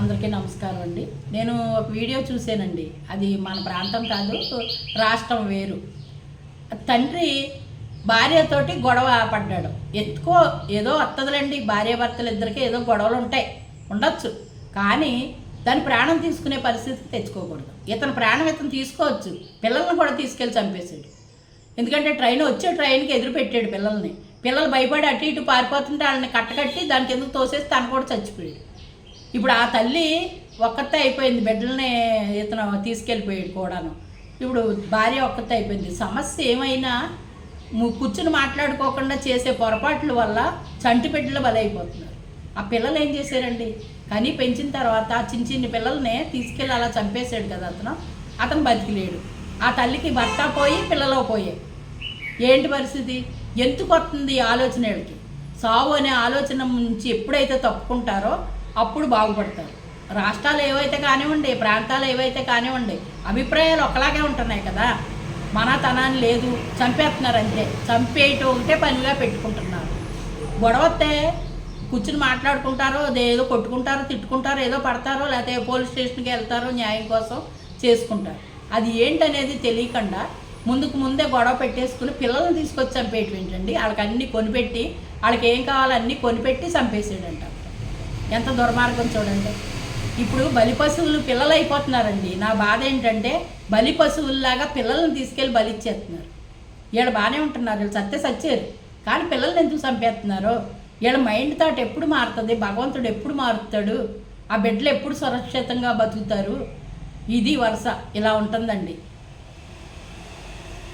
అందరికీ నమస్కారం అండి. నేను ఒక వీడియో చూశానండి. అది మన ప్రాంతం కాదు రాష్ట్రం వేరు. తండ్రి భార్యతోటి గొడవ పడ్డాడు. ఎత్తుకో ఏదో వస్తుందిలేండి భార్య భర్తలు ఇద్దరికి ఏదో గొడవలు ఉంటాయి ఉండొచ్చు. కానీ దాని ప్రాణం తీసుకునే పరిస్థితి తెచ్చుకోకూడదు. ఇతను ప్రాణం ఇతను తీసుకోవచ్చు. పిల్లల్ని కూడా తీసుకెళ్ళి చంపేశాడు. ఎందుకంటే ట్రైన్ వచ్చే ట్రైన్కి ఎదురు పెట్టాడు పిల్లల్ని. పిల్లలు భయపడి అటు ఇటు పారిపోతుంటే వాళ్ళని కట్టకట్టి దాని ఎందుకు తోసేసి తను కూడా చచ్చిపోయాడు. ఇప్పుడు ఆ తల్లి ఒక్కతే అయిపోయింది బిడ్డల్ని ఇతను తీసుకెళ్ళిపోయాడు కూడాను. ఇప్పుడు భార్య ఒక్కతే అయిపోయింది. సమస్య ఏమైనా కూర్చుని మాట్లాడుకోకుండా చేసే పొరపాట్ల వల్ల చంటి బిడ్డలు బలైపోతున్నారు. ఆ పిల్లలు ఏం చేశారండి? కానీ పెంచిన తర్వాత ఆ చిన్న చిన్న పిల్లల్ని తీసుకెళ్ళి అలా చంపేశాడు కదా అతను. అతను బతికిలేడు. ఆ తల్లికి భర్త పోయి పిల్లలు పోయాయి. ఏంటి పరిస్థితి? ఎందుకు వస్తుంది ఈ ఆలోచన వీళ్ళకి? సావు అనే ఆలోచన నుంచి ఎప్పుడైతే తప్పుకుంటారో అప్పుడు బాగుపడతారు. రాష్ట్రాలు ఏవైతే కానివ్వండి ప్రాంతాలు ఏవైతే కానివ్వండి అభిప్రాయాలు ఒకలాగే ఉంటున్నాయి కదా. మన తనాన్ని లేదు చంపేస్తున్నారు అంతే. చంపేయటం ఒకటే పనిగా పెట్టుకుంటున్నారు. గొడవతే కూర్చుని మాట్లాడుకుంటారో ఏదో కొట్టుకుంటారో తిట్టుకుంటారో ఏదో పడతారో లేకపోతే పోలీస్ స్టేషన్కి వెళ్తారో న్యాయం కోసం చేసుకుంటారు. అది ఏంటనేది తెలియకుండా ముందుకు ముందే గొడవ పెట్టేసుకుని పిల్లల్ని తీసుకొచ్చి చంపేయటం ఏంటండి? వాళ్ళకి అన్నీ కొనిపెట్టి వాళ్ళకి ఏం కావాలో అన్నీ కొనిపెట్టి చంపేసాడంట. ఎంత దుర్మార్గం చూడండి. ఇప్పుడు బలి పశువులు పిల్లలు అయిపోతున్నారండి నా బాధ ఏంటంటే బలి పశువుల్లాగా పిల్లల్ని తీసుకెళ్ళి బలి ఇచ్చేస్తున్నారు. వీళ్ళు బాగానే ఉంటున్నారు. వీళ్ళు సత్తే సచ్చారు. కానీ పిల్లల్ని ఎందుకు చంపేస్తున్నారు? వీళ్ళ మైండ్ థాట్ ఎప్పుడు మారుతుంది? భగవంతుడు ఎప్పుడు మారుతాడు? ఆ బిడ్డలు ఎప్పుడు సురక్షితంగా బతుకుతారు? ఇది వరుస. ఇలా ఉంటుందండి.